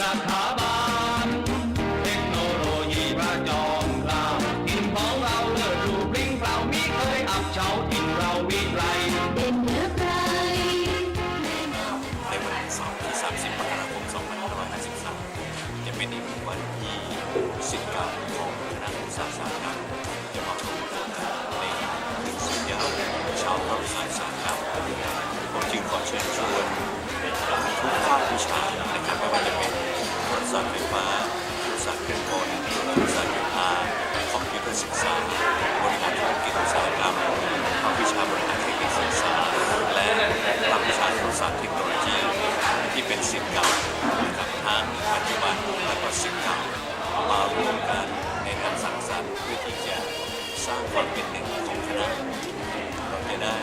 สถาบันเทคโนโลยีพระจอมเกล้าทินของเราเลิศรูปลิงเปล่ามิเคยอับเฉาทินเราวิไลเป็นเหนือใครในวันเสาร์ที่ 30มกราคม2553จะเป็นอีกวันที่สิทธิ์เก่าของคณะอุตสาหศาสตร์เก่าจะมาร่วมกันในงานสุดยอดชาวธรรมศาสาสตร์เก่าผมจึงขอเชิญชวน ชานะครับไม่ว่าจะเป็นโทรศัพท์ไฟฟ้าโทรศัพท์เครื่องกลโทรศัพท์ไฟฟ้าคอมพิวเตอร์ศึกษาบริหารธุรกิจอุตสาหกรรมภาควิชาบริหารเทคนิคสื่อสาและภาควิชาโทรศัพท์เทคโนโลยีที่เป็นสิทธิ์เก่านะครับทั้งปัจจุบันและก็สิทธิ์เก่ามาร่วมกันในการสังสรรค์เพื่อที่จะสร้างความเป็นหนึ่งของคณะเราจะได้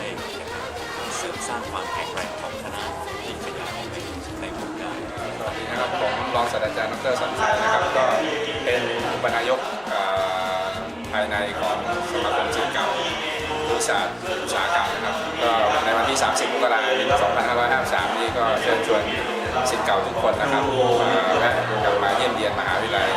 เสริมสร้างความแข็งแกร่งของ รองศาสตราจารย์ดรสันชัยนะครับ ก็เป็นอุปนายกภายในของสมาคมศิลป์เก่าวิชาสตร์อุตสาหกรรมนะครับ ก็ในวันที่ 30มกราคม2553 นี้ก็เชิญชวนศิษย์เก่าทุกคนนะครับมาแวะกลับมาเยี่ยมเยียนมหาวิทยาลัย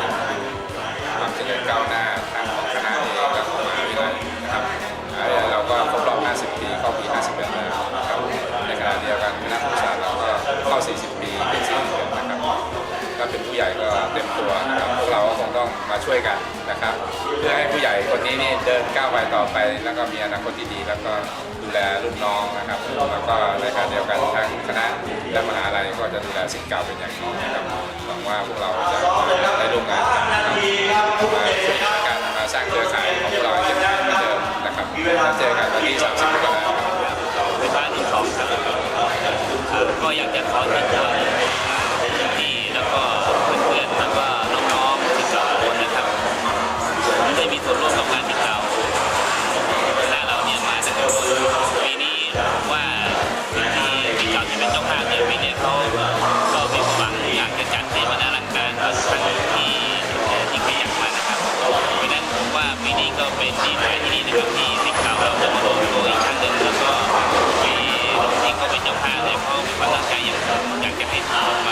มาช่วยกันนะครับเพื่อให้ผู้ใหญ่คนนี้นี่เดินก้าวไปต่อไป แล้วก็มีอนาคตที่ดี แล้วก็ดูแลรุ่นน้องนะครับแล้วก็ในขณะเดียวกันทางคณะและมหาลัยก็จะดูแลสิ่งเก่าเป็นอย่างดีนะครับหวังว่าพวกเราจะได้ร่วมงานกันนะครับมาช่วยกันมาสร้างเครือข่ายของพวกเราเข้มแข็งเหมือนเดิมนะครับแล้วเจอกันวันที่30มกราคมเป็นบ้านที่สองครับก็อยากจะขอเชิญชวน เป็นเจ้าภาพเลยเพรามีความตั้งใจอยากอยากจะให้ทุก